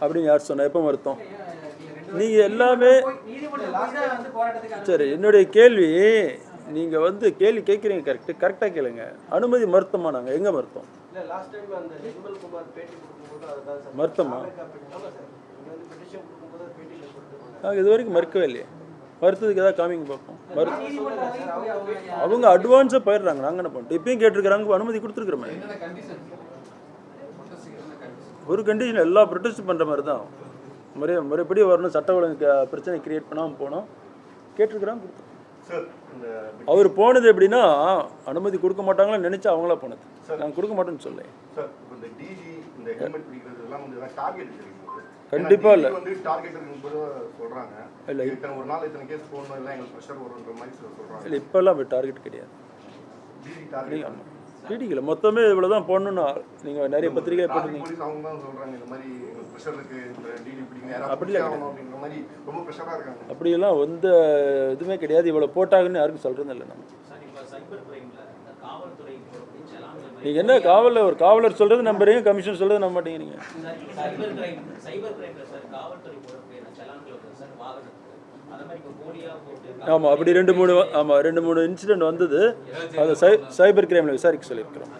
அப்படின்னு யார் சொன்னா? எப்போ மறுத்தோம்? ஏன் நீங்க ரெண்டு நீங்க எல்லாமே சரி என்னுடைய கேள்வி நீங்கள் வந்து கேள்வி கேட்குறீங்க கரெக்டு கரெக்டாக கேளுங்க. அனுமதி மறுத்தமா நாங்கள் எங்கே பேட்டியில் கொடுத்துருக்கோம் நாங்கள் இது வரைக்கும் மறுக்கவே இல்லையே. மறுத்ததுக்கு ஏதாவது காமிங்க பார்ப்போம். மறு நீதிமன்றம் வரைக்கும் போய் அவங்க அட்வான்ஸாக போயிடுறாங்க நாங்கள் என்ன பண்ணிட்டோம் இப்பயும் கேட்டிருக்கிறாங்க. அனுமதி கொடுத்துருக்குறோமே. ஒரு கண்டிஷன் எல்லா ப்ரொடெஸ்ட் பண்ணுற மாதிரி தான் முறை முறைப்படி வரணும். சட்ட ஒழுங்கு பிரச்சனை கிரியேட் பண்ணாமல் போனோம். கேட்டிருக்கிறாங்க கொடுத்தோம் அவர் போனது எப்படின்னா அனுமதி கொடுக்க மாட்டாங்களோ நினைச்சு அவங்களா போனது. நாங்கள் கொடுக்க மாட்டோம்னு சொல்ல இப்போ கண்டிப்பா இல்ல. வந்து டார்கெட் இருக்கும்போது சொல்றாங்க. இல்ல. இத்தனை ஒரு நாள் இத்தனை கேஸ் போடணும் இல்லை எங்களுக்கு ப்ரெஷர் வரும்ன்ற மாதிரி சொல்றாங்க. இல்லை இப்போல்லாம் டார்கெட் கிடையாது. பிடிக்கல. மொத்தமே இவ்வளோ தான் போடணும்னு நீங்கள் நிறைய பத்திரிகை போட்டிருந்தீங்க அவங்க தான் சொல்றாங்க இந்த மாதிரி ப்ரெஷர் இருக்கு பிடிக்கணும் அப்படி இல்ல. ஆகணும் அப்படின்ற மாதிரி ரொம்ப ப்ரெஷரா இருக்காங்க. அப்படியெல்லாம் எந்த இதுவுமே கிடையாது. இவ்வளோ போட்டாங்கன்னு யாருக்கும் சொல்கிறது இல்லை நம்ம. இப்போ சைபர் கிரைம்ல காவல்துறை நீங்கள் என்ன காவலில் ஒரு காவலர் சொல்கிறது நம்புறீங்க கமிஷன் சொல்கிறது நம்ப மாட்டேங்கிறீங்க. ஆமாம் அப்படி ரெண்டு மூணு ஆமாம் ரெண்டு மூணு இன்சிடென்ட் வந்தது. அதை சை சைபர் கிரைமில் விசாரிக்க சொல்லியிருக்கிறோம்.